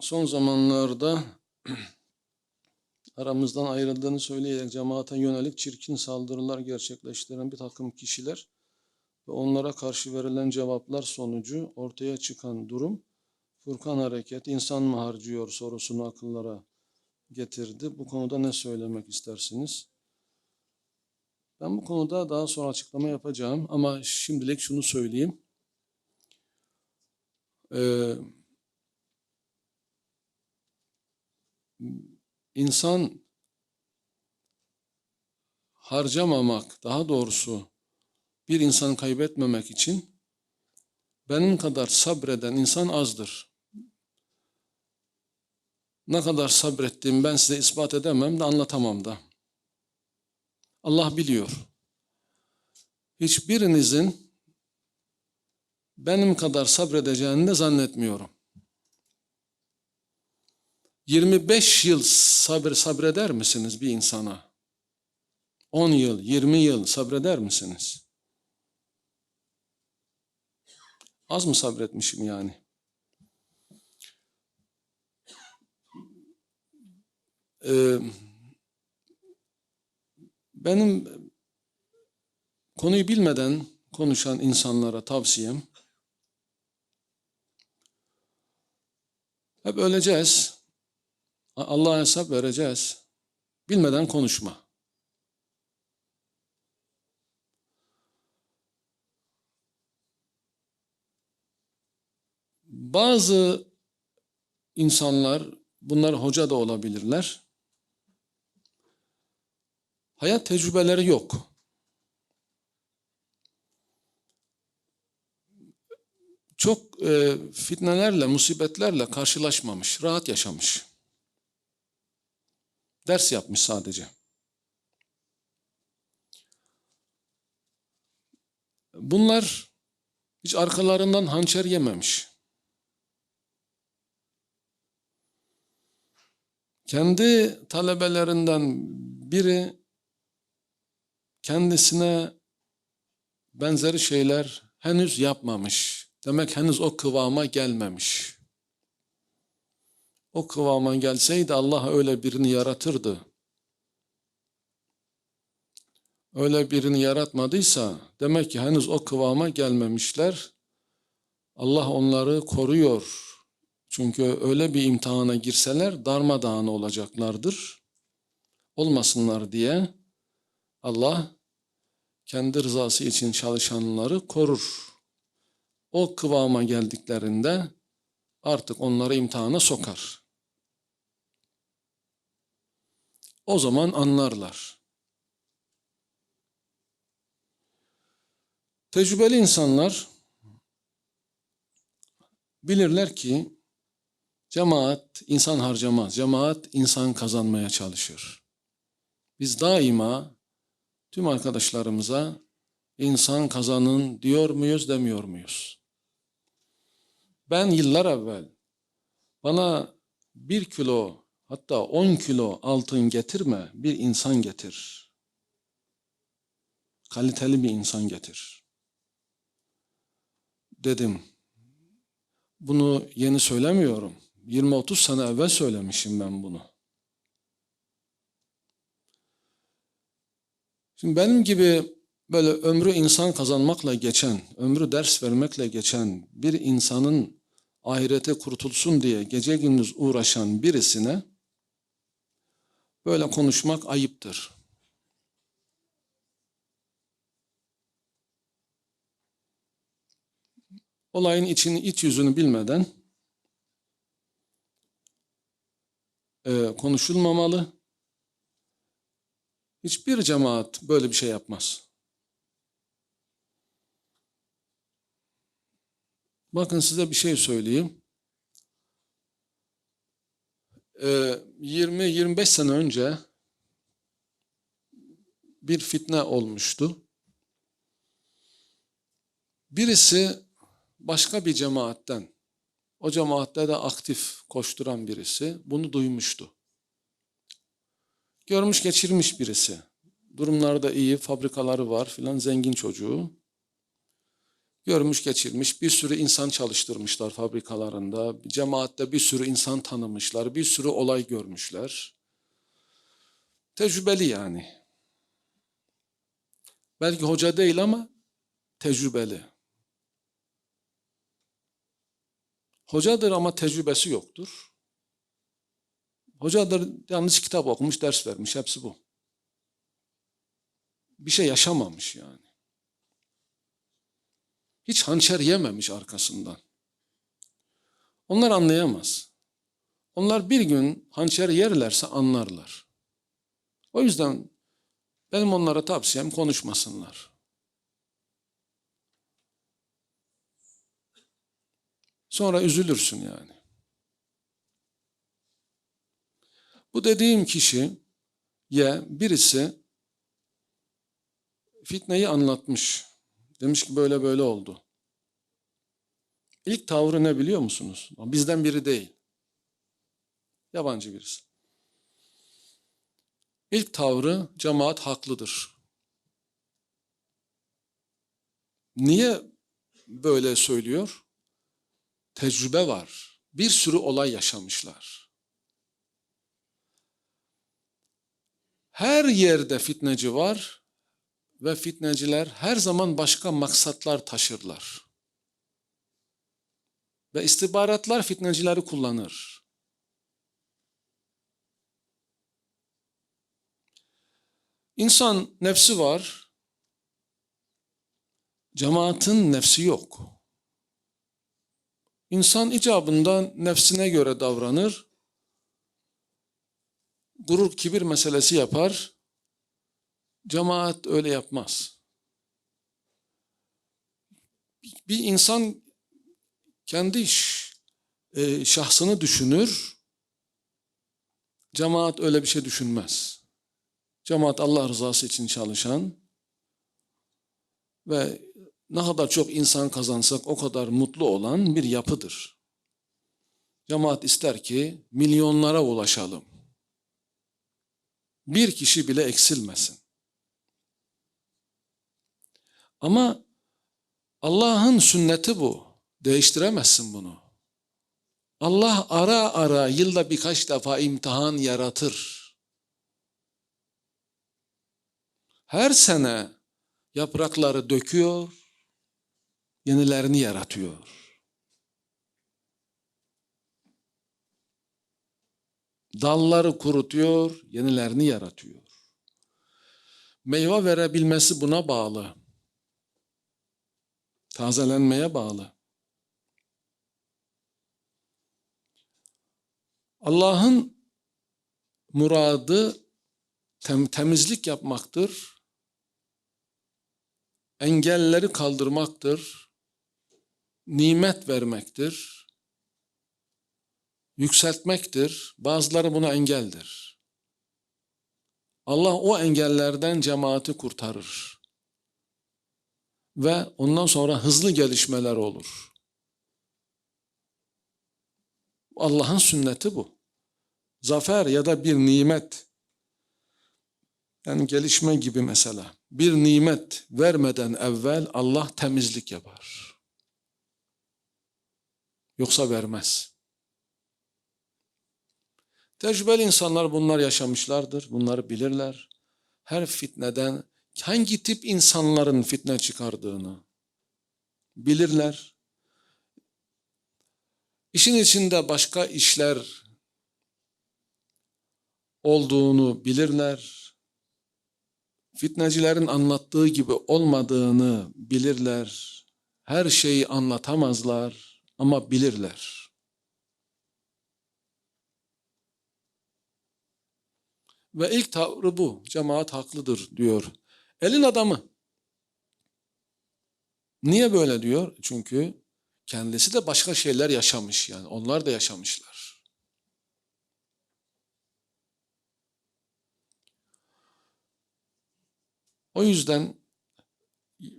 son zamanlarda aramızdan ayrıldığını söyleyerek cemaate yönelik çirkin saldırılar gerçekleştiren bir takım kişiler ve onlara karşı verilen cevaplar sonucu ortaya çıkan durum Furkan Hareket insan mı harcıyor sorusunu akıllara getirdi. Bu konuda ne söylemek istersiniz? Ben bu konuda daha sonra açıklama yapacağım ama şimdilik şunu söyleyeyim. Ee, insan harcamamak, daha doğrusu bir insanı kaybetmemek için benim kadar sabreden insan azdır. Ne kadar sabrettiğimi ben size ispat edemem de anlatamam da. Allah biliyor. Hiçbirinizin benim kadar sabredeceğini de zannetmiyorum. 25 yıl sabır sabreder misiniz bir insana? 10 yıl, 20 yıl sabreder misiniz? Az mı sabretmişim yani? Ee, benim konuyu bilmeden konuşan insanlara tavsiyem hep öleceğiz. Allah'a hesap vereceğiz. Bilmeden konuşma. Bazı insanlar, bunlar hoca da olabilirler. Hayat tecrübeleri yok. Çok e, fitnelerle, musibetlerle karşılaşmamış, rahat yaşamış. Ders yapmış sadece. Bunlar hiç arkalarından hançer yememiş. Kendi talebelerinden biri kendisine benzeri şeyler henüz yapmamış. Demek henüz o kıvama gelmemiş. O kıvama gelseydi Allah öyle birini yaratırdı. Öyle birini yaratmadıysa demek ki henüz o kıvama gelmemişler. Allah onları koruyor. Çünkü öyle bir imtihana girseler darmadağın olacaklardır. Olmasınlar diye Allah kendi rızası için çalışanları korur. O kıvama geldiklerinde artık onları imtihana sokar. O zaman anlarlar. Tecrübeli insanlar bilirler ki cemaat insan harcamaz. Cemaat insan kazanmaya çalışır. Biz daima tüm arkadaşlarımıza insan kazanın diyor muyuz demiyor muyuz? Ben yıllar evvel bana bir kilo hatta on kilo altın getirme bir insan getir. Kaliteli bir insan getir. Dedim. Bunu yeni söylemiyorum. 20-30 sene evvel söylemişim ben bunu. Şimdi benim gibi böyle ömrü insan kazanmakla geçen, ömrü ders vermekle geçen bir insanın ahirete kurtulsun diye gece gündüz uğraşan birisine böyle konuşmak ayıptır. Olayın içini, iç yüzünü bilmeden e, konuşulmamalı. Hiçbir cemaat böyle bir şey yapmaz. Bakın size bir şey söyleyeyim. 20-25 sene önce bir fitne olmuştu. Birisi başka bir cemaatten, o cemaatte de aktif koşturan birisi bunu duymuştu. Görmüş geçirmiş birisi. Durumları da iyi, fabrikaları var filan, zengin çocuğu. Görmüş geçirmiş bir sürü insan çalıştırmışlar fabrikalarında. Cemaatte bir sürü insan tanımışlar. Bir sürü olay görmüşler. Tecrübeli yani. Belki hoca değil ama tecrübeli. Hocadır ama tecrübesi yoktur. Hocadır yalnız kitap okumuş, ders vermiş. Hepsi bu. Bir şey yaşamamış yani. Hiç hançer yememiş arkasından. Onlar anlayamaz. Onlar bir gün hançer yerlerse anlarlar. O yüzden benim onlara tavsiyem konuşmasınlar. Sonra üzülürsün yani. Bu dediğim kişi ye birisi fitneyi anlatmış. Demiş ki böyle böyle oldu. İlk tavrı ne biliyor musunuz? Bizden biri değil. Yabancı birisi. İlk tavrı cemaat haklıdır. Niye böyle söylüyor? Tecrübe var. Bir sürü olay yaşamışlar. Her yerde fitneci var ve fitneciler her zaman başka maksatlar taşırlar. Ve istihbaratlar fitnecileri kullanır. İnsan nefsi var, cemaatin nefsi yok. İnsan icabında nefsine göre davranır, gurur kibir meselesi yapar, cemaat öyle yapmaz. Bir insan kendi e, şahsını düşünür, cemaat öyle bir şey düşünmez. Cemaat Allah rızası için çalışan ve ne kadar çok insan kazansak o kadar mutlu olan bir yapıdır. Cemaat ister ki milyonlara ulaşalım. Bir kişi bile eksilmesin. Ama Allah'ın sünneti bu. Değiştiremezsin bunu. Allah ara ara yılda birkaç defa imtihan yaratır. Her sene yaprakları döküyor, yenilerini yaratıyor. Dalları kurutuyor, yenilerini yaratıyor. Meyve verebilmesi buna bağlı. Tazelenmeye bağlı. Allah'ın muradı tem temizlik yapmaktır. Engelleri kaldırmaktır. Nimet vermektir. Yükseltmektir. Bazıları buna engeldir. Allah o engellerden cemaati kurtarır. Ve ondan sonra hızlı gelişmeler olur. Allah'ın sünneti bu. Zafer ya da bir nimet, yani gelişme gibi mesela. Bir nimet vermeden evvel Allah temizlik yapar. Yoksa vermez. Tecrübeli insanlar bunlar yaşamışlardır, bunları bilirler. Her fitneden hangi tip insanların fitne çıkardığını bilirler. İşin içinde başka işler olduğunu bilirler. Fitnecilerin anlattığı gibi olmadığını bilirler. Her şeyi anlatamazlar ama bilirler. Ve ilk tavrı bu. Cemaat haklıdır diyor. Elin adamı. Niye böyle diyor? Çünkü kendisi de başka şeyler yaşamış yani. Onlar da yaşamışlar. O yüzden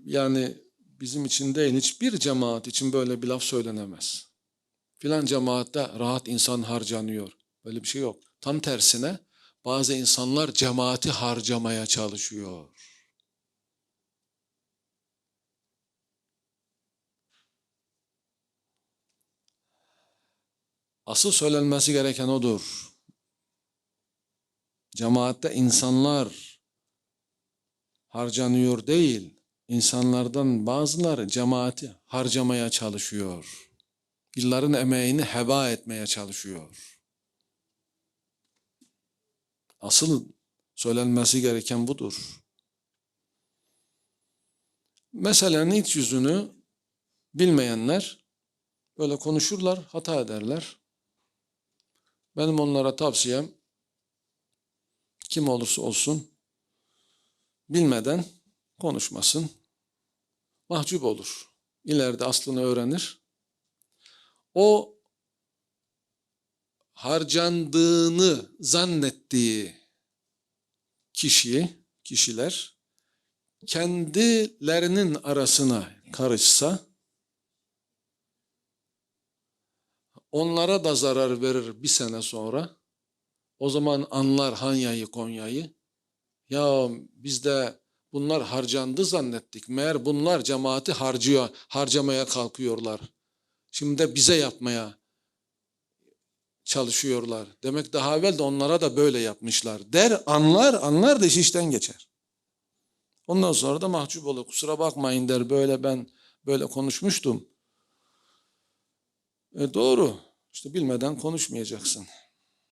yani bizim için değil hiçbir cemaat için böyle bir laf söylenemez. Filan cemaatte rahat insan harcanıyor. Böyle bir şey yok. Tam tersine bazı insanlar cemaati harcamaya çalışıyor. Asıl söylenmesi gereken odur. Cemaatte insanlar harcanıyor değil, insanlardan bazıları cemaati harcamaya çalışıyor. Yılların emeğini heba etmeye çalışıyor. Asıl söylenmesi gereken budur. Meselenin iç yüzünü bilmeyenler böyle konuşurlar, hata ederler. Benim onlara tavsiyem kim olursa olsun bilmeden konuşmasın. Mahcup olur. İleride aslını öğrenir. O harcandığını zannettiği kişi, kişiler kendilerinin arasına karışsa onlara da zarar verir bir sene sonra. O zaman anlar Hanya'yı, Konya'yı. Ya biz de bunlar harcandı zannettik. Meğer bunlar cemaati harcıyor, harcamaya kalkıyorlar. Şimdi de bize yapmaya çalışıyorlar. Demek daha evvel de onlara da böyle yapmışlar. Der, anlar, anlar da iş işten geçer. Ondan sonra da mahcup olur. Kusura bakmayın der, böyle ben böyle konuşmuştum. E doğru. İşte bilmeden konuşmayacaksın.